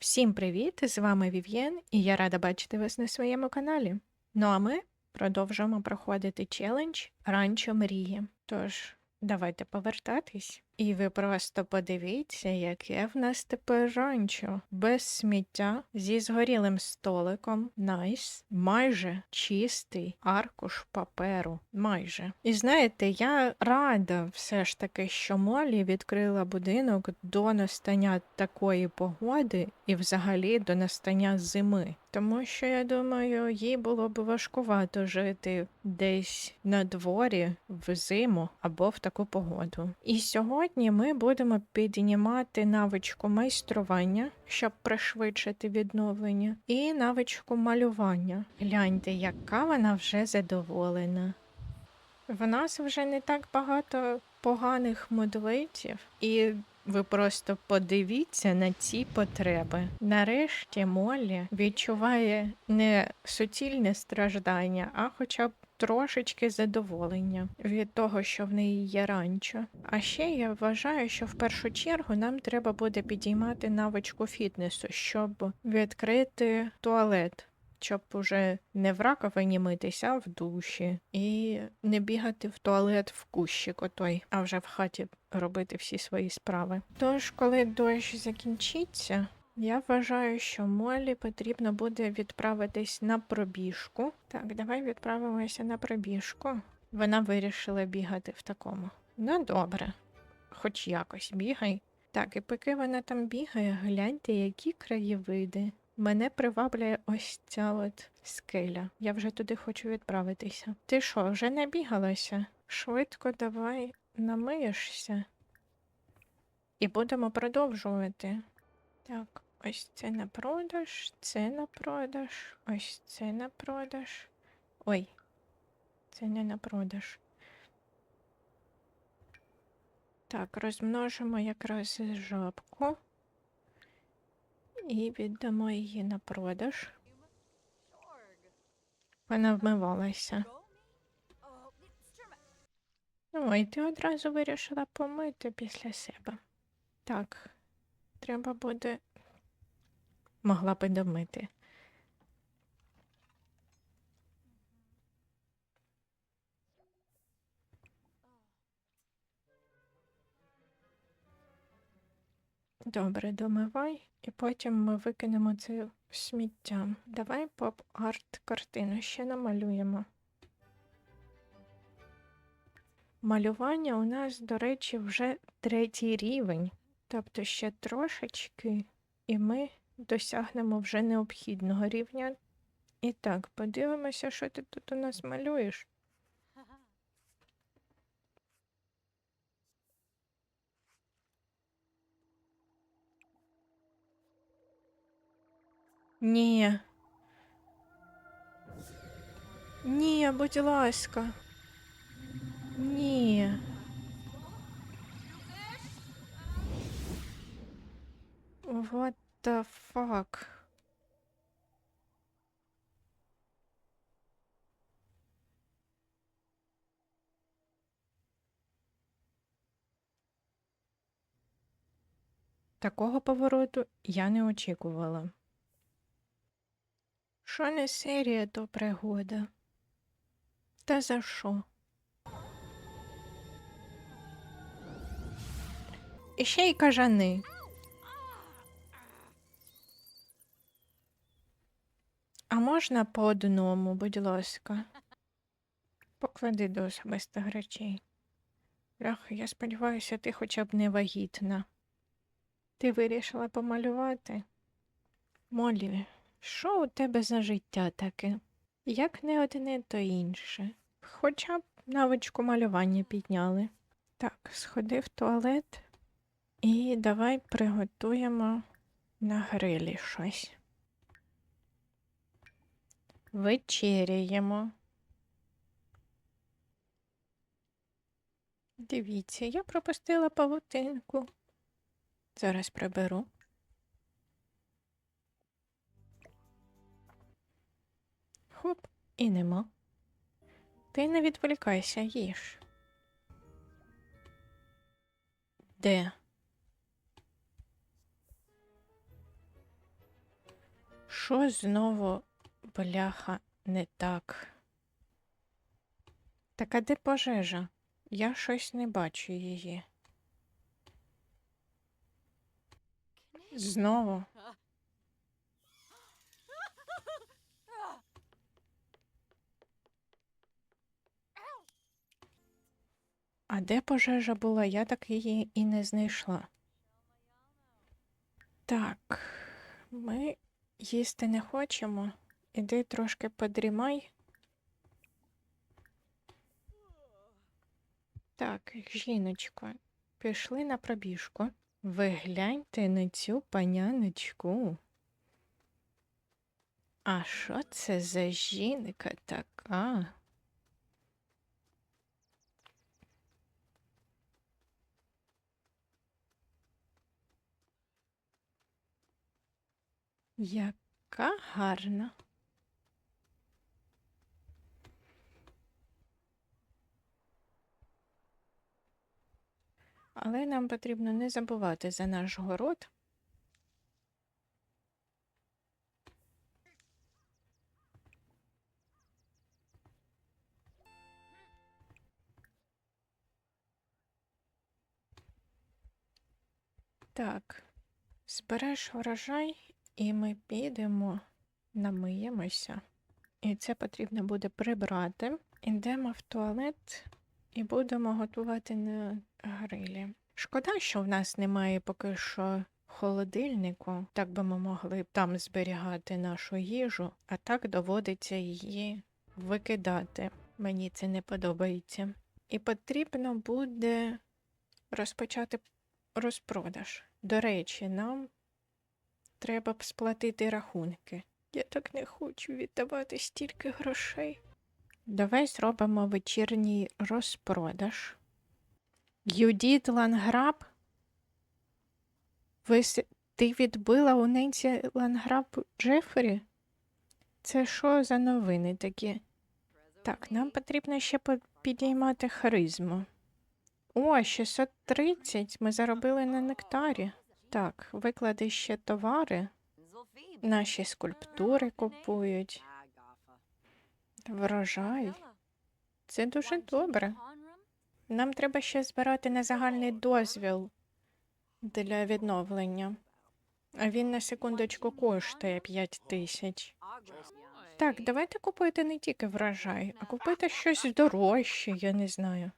Всім привіт! З вами Вів'єн, і я рада бачити вас на своєму каналі. Ну а ми продовжуємо проходити челендж Ранчо Мрії. Тож, давайте повертатись. І ви просто подивіться, яке в нас тепер ранчо. Без сміття, зі згорілим столиком. Найс. Майже чистий аркуш паперу. Майже. І знаєте, я рада все ж таки, що Молі відкрила будинок до настання такої погоди і взагалі до настання зими. Тому що я думаю, їй було б важкувато жити десь на дворі в зиму або в таку погоду. І сьогодні ми будемо піднімати навичку майстрування, щоб пришвидшити відновлення, і навичку малювання. Гляньте, яка вона вже задоволена. В нас вже не так багато поганих моделитів, і ви просто подивіться на ці потреби. Нарешті Моллі відчуває не суцільне страждання, а хоча б трошечки задоволення від того, що в неї є ранчо. А ще я вважаю, що в першу чергу нам треба буде підіймати навичку фітнесу, щоб відкрити туалет. Щоб уже не в раковині митися, а в душі, і не бігати в туалет в кущик отой, а вже в хаті робити всі свої справи. Тож, коли дощ закінчиться, я вважаю, що Молі потрібно буде відправитись на пробіжку. Так, давай відправимося на пробіжку. Вона вирішила бігати в такому. Ну, добре, хоч якось бігай. Так, і поки вона там бігає, гляньте, які краєвиди. Мене приваблює ось ця от скеля. Я вже туди хочу відправитися. Ти що, вже не бігалася? Швидко давай намиєшся. І будемо продовжувати. Так, ось це на продаж, це на продаж, ось це на продаж. Ой, це не на продаж. Так, розмножимо якраз жабку і віддамо її на продаж. Вона вмивалася. Ой, ти одразу вирішила помити після себе. Так, треба буде. Могла би домити. Добре, домивай, і потім ми викинемо це в сміття. Давай поп-арт картину ще намалюємо. Малювання у нас, до речі, вже третій рівень, тобто ще трошечки, і ми досягнемо вже необхідного рівня. І так, подивимося, що ти тут у нас малюєш. Ні. Ні, будь ласка. Ні. What the fuck? Такого повороту я не очікувала. Що не серія, то пригода. Та за що? І ще й кажани. Можна по одному, будь ласка. Поклади до особистих речей. Бляха, я сподіваюся, ти хоча б не вагітна. Ти вирішила помалювати? Молі, що у тебе за життя таке? Як не одне, то інше. Хоча б навичку малювання підняли. Так, сходи в туалет і давай приготуємо на грилі щось. Вечеряємо. Дивіться, я пропустила павутинку. Зараз приберу. Хоп, і нема. Ти не відволікайся, їж. Де? Що знову, бляха, не так? Так а де пожежа? Я щось не бачу її. Знову. А де пожежа була? Я так її і не знайшла. Так, ми їсти не хочемо. Іди трошки подрімай. Так, жіночко, пішли на пробіжку. Ви гляньте на цю паняночку. А що це за жінка така? Яка гарна. Але нам потрібно не забувати за наш город. Так, збереш урожай, і ми підемо, намиємося. І це потрібно буде прибрати. Ідемо в туалет і будемо готувати на грилі. Шкода, що в нас немає поки що холодильнику, так би ми могли там зберігати нашу їжу, а так доводиться її викидати. Мені це не подобається. І потрібно буде розпочати розпродаж. До речі, нам треба б сплатити рахунки. Я так не хочу віддавати стільки грошей. Давай зробимо вечірній розпродаж. Юдіт Ланграб? Ви ти відбила у Ненсі Ланграб Джефрі? Це що за новини такі? Так, нам потрібно ще підіймати харизму. О, 630 ми заробили на нектарі. Так, виклади ще товари. Наші скульптури купують. Врожай. Це дуже добре. Нам треба ще збирати на загальний дозвіл для відновлення. А він на секундочку коштує 5 тисяч. Так, давайте купуйте не тільки врожай, а купуйте щось дорожче, я не знаю.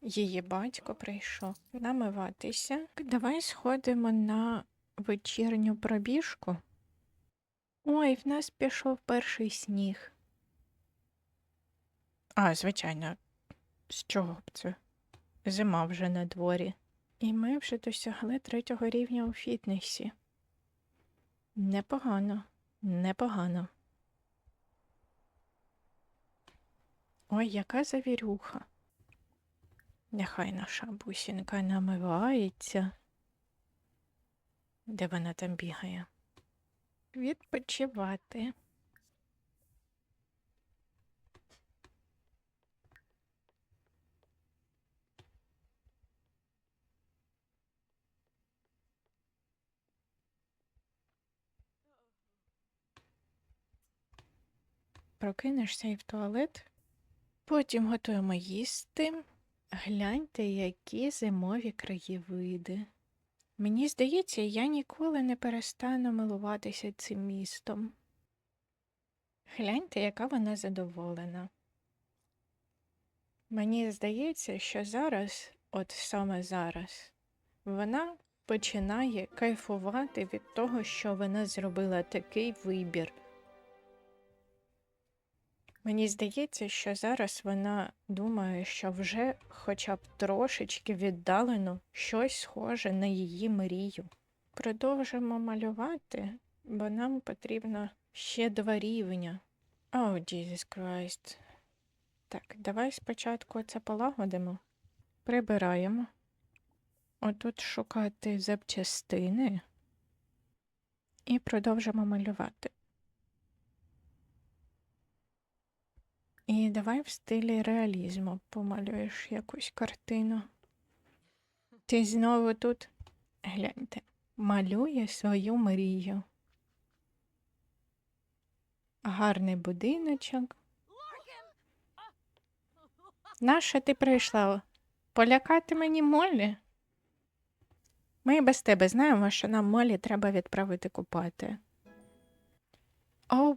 Її батько прийшов намиватися. Давай сходимо на вечірню пробіжку. Ой, в нас пішов перший сніг. А, звичайно, з чого б це? Зима вже на дворі. І ми вже досягли третього рівня у фітнесі. Непогано, непогано. Ой, яка завірюха. Нехай наша бусінка намивається. Де вона там бігає? Відпочивати. Прокинешся і в туалет. Потім готуємо їсти. Гляньте, які зимові краєвиди. Мені здається, я ніколи не перестану милуватися цим містом. Гляньте, яка вона задоволена. Мені здається, що зараз, от саме зараз, вона починає кайфувати від того, що вона зробила такий вибір. Мені здається, що зараз вона думає, що вже хоча б трошечки віддалено щось схоже на її мрію. Продовжимо малювати, бо нам потрібно ще два рівня. О, Jesus Christ. Так, давай спочатку це полагодимо. Прибираємо. Отут шукати запчастини і продовжимо малювати. І давай в стилі реалізму помалюєш якусь картину. Ти знову тут гляньте, малює свою мрію. Гарний будиночок. Наша ти прийшла? Полякати мені Моллі? Ми без тебе знаємо, що нам Моллі треба відправити купати. О,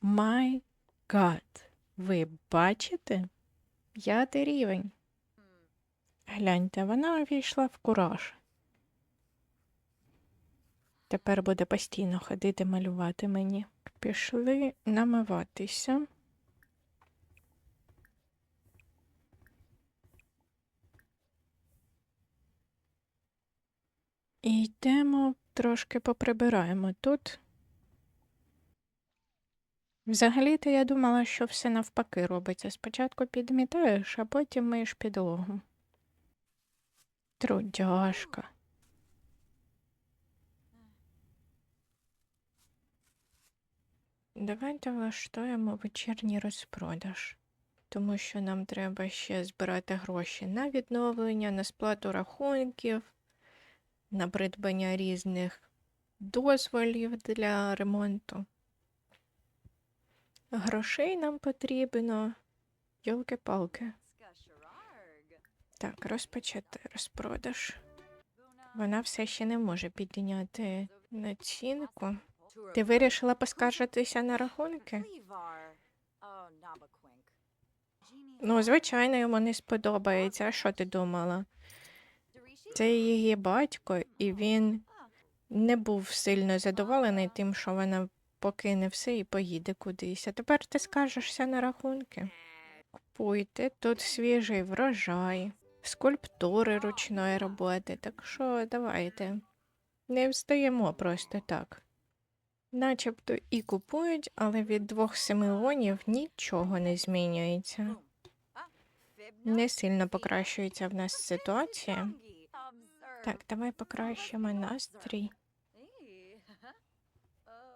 май гад. Ви бачите? П'ятий рівень. Гляньте, вона увійшла в кураж. Тепер буде постійно ходити малювати мені. Пішли намиватися. І йдемо трошки поприбираємо тут. Взагалі-то я думала, що все навпаки робиться. Спочатку підмітаєш, а потім миєш підлогу. Трудяшка. Давайте влаштуємо вечірній розпродаж, тому що нам треба ще збирати гроші на відновлення, на сплату рахунків, на придбання різних дозволів для ремонту. Грошей нам потрібно. Йолки-палки. Так, розпочати розпродаж. Вона все ще не може підняти націнку. Ти вирішила поскаржитися на рахунки? Ну, звичайно, йому не сподобається. Що ти думала? Це її батько, і він не був сильно задоволений тим, що вона покине все і поїде кудись. А тепер ти скаржишся на рахунки. Купуйте, тут свіжий врожай, скульптури ручної роботи, так що давайте. Не встаємо просто так. Начебто і купують, але від двох семилонів нічого не змінюється. Не сильно покращується в нас ситуація. Так, давай покращимо настрій.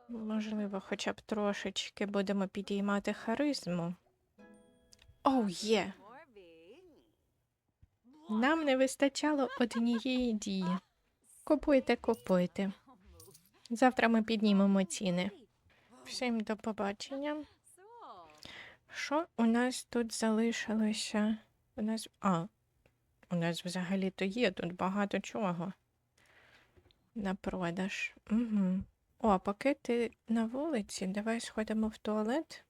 Можливо, хоча б трошечки будемо підіймати харизму. Оу, є! Нам не вистачало однієї дії. Купуйте, купуйте. Завтра ми піднімемо ціни. Всім до побачення. Що у нас тут залишилося? У нас. А, у нас взагалі-то є тут багато чого. На продаж. Угу. О, поки ти на вулиці, давай сходимо в туалет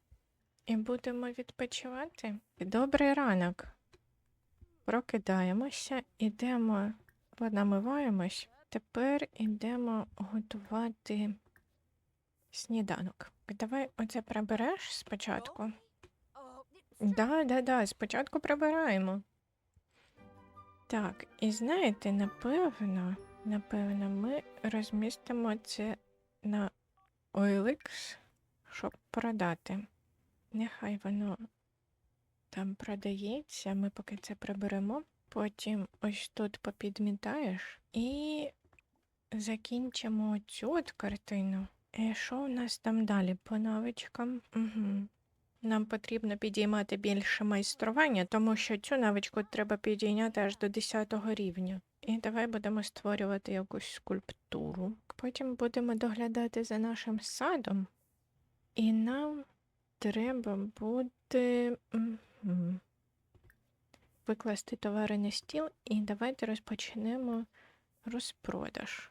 і будемо відпочивати. Добрий ранок. Прокидаємося, ідемо, понамиваємось. Тепер ідемо готувати сніданок. Давай оце прибереш спочатку. Да, да, да, спочатку прибираємо. Так, і знаєте, напевно, напевно, ми розмістимо це на OLX, щоб продати. Нехай воно там продається, ми поки це приберемо. Потім ось тут попідмітаєш і закінчимо цю от картину. І що у нас там далі по навичкам? Угу. Нам потрібно підіймати більше майстрування, тому що цю навичку треба підійняти аж до 10 рівня. І давай будемо створювати якусь скульптуру. Потім будемо доглядати за нашим садом. І нам треба буде викласти товари на стіл, і давайте розпочнемо розпродаж.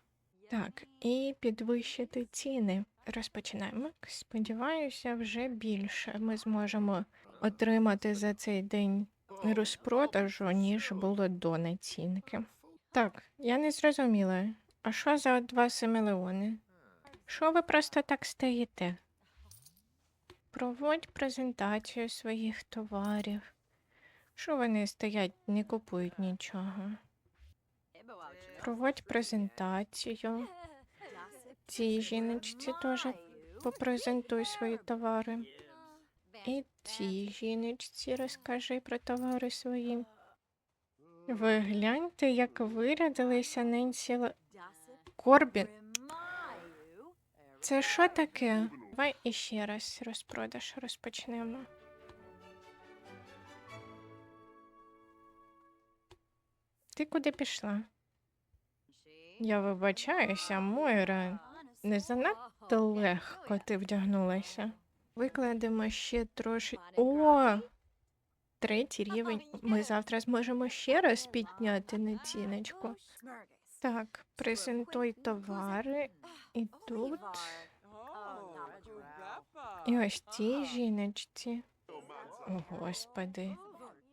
Так, і підвищити ціни. Розпочинаємо. Сподіваюся, вже більше ми зможемо отримати за цей день розпродажу, ніж було до націнки. Так, я не зрозуміла. А що за два семилеони? Що ви просто так стоїте? Проводь презентацію своїх товарів. Що вони стоять, не купують нічого? Проводь презентацію. Цій жіночці теж попрезентуй свої товари. І цій жіночці розкажи про товари свої. Ви гляньте, як вирядилися Ненсі Л- Корбін. Це що таке? Давай іще раз розпродаж розпочнемо. Ти куди пішла? Я вибачаюся, Мойра. Не занадто легко ти вдягнулася. Викладемо ще трошки. О! Третій рівень. Ми завтра зможемо ще раз підняти націночку. Так, презентуй товари. І тут. І ось цій жіночці. О, господи.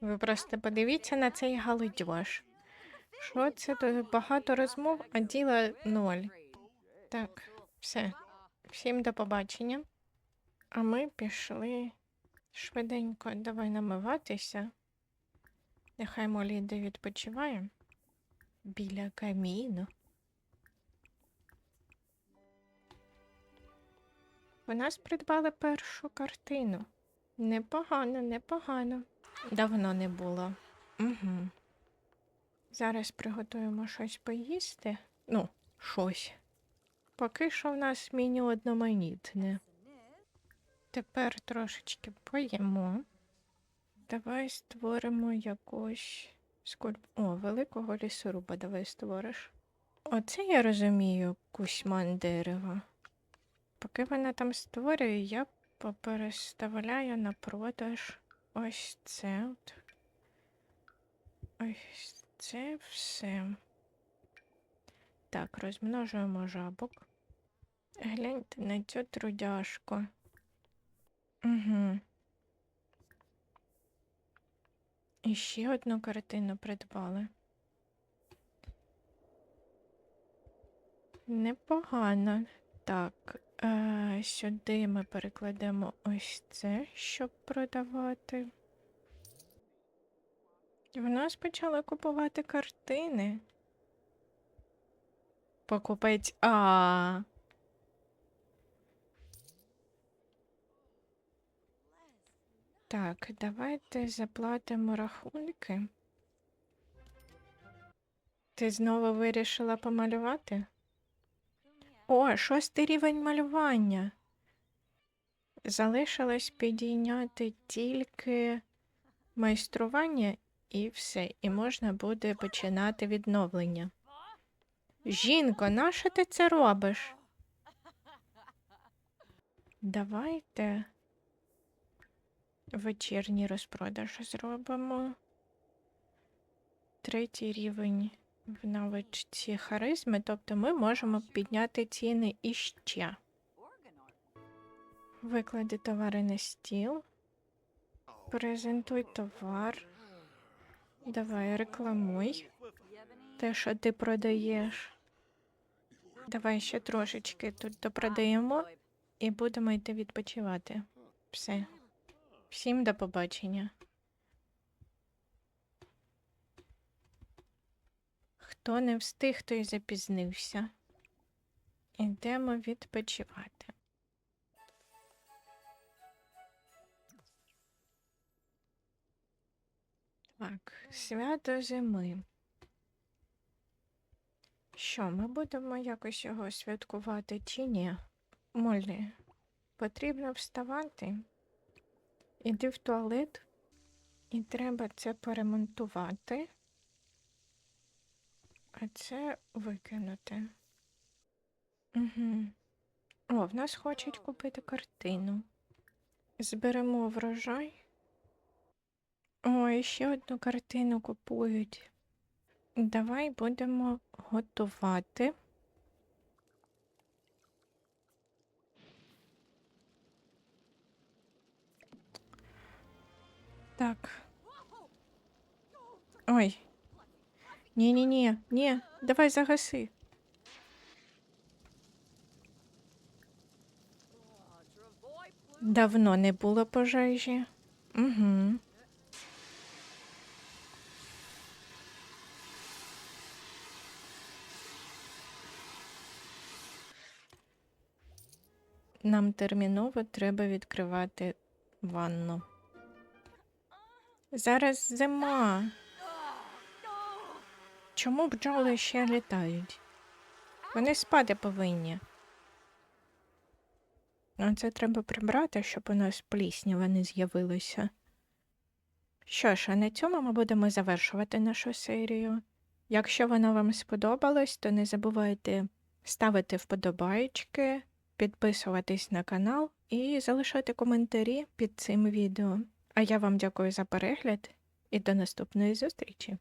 Ви просто подивіться на цей галидьош. Що це тут багато розмов, а діла ноль. Так, все. Всім до побачення. А ми пішли швиденько. Давай намиватися. Нехай Молі йде відпочиває біля каміну. У нас придбали першу картину. Непогано, непогано. Давно не було. Угу. Зараз приготуємо щось поїсти. Ну, щось. Поки що в нас меню одноманітне. Тепер трошечки поїмо. Давай створимо якусь скульп... О, великого лісоруба давай створиш. Оце я розумію кусьман дерева. Поки вона там створює, я попереставляю на продаж ось це. От. Ось це все. Так, розмножуємо жабок. Гляньте на цю трудяшку. Угу. І ще одну картину придбали. Непогано. Так, е, сюди ми перекладемо ось це, щоб продавати. В нас почали купувати картини. Покупець. А. Так, давайте заплатимо рахунки. Ти знову вирішила помалювати? О, шостий рівень малювання. Залишилось підійняти тільки майстрування і все, і можна буде починати відновлення. Жінко, нащо ти це робиш? Давайте вечірній розпродаж зробимо. Третій рівень в навичці харизми, тобто ми можемо підняти ціни іще. Виклади товари на стіл. Презентуй товар. Давай рекламуй те, що ти продаєш. Давай ще трошечки тут допродаємо і будемо йти відпочивати. Все. Всім до побачення. Хто не встиг, той запізнився. Ідемо відпочивати. Так, свято зими. Що, ми будемо якось його святкувати чи ні? Молі, потрібно вставати. Іди в туалет, і треба це поремонтувати, а це викинути. Угу. О, в нас хочуть купити картину. Зберемо врожай. О, і ще одну картину купують. Давай будемо готувати. Так. Ой. Ні-ні-ні, ні, давай загаси. Давно не було пожежі. Угу. Нам терміново треба відкривати ванну. Зараз зима. Чому бджоли ще літають? Вони спати повинні. А це треба прибрати, щоб у нас пліснява не з'явилося. Що ж, а на цьому ми будемо завершувати нашу серію. Якщо вона вам сподобалась, то не забувайте ставити вподобайки, підписуватись на канал і залишати коментарі під цим відео. А я вам дякую за перегляд і до наступної зустрічі!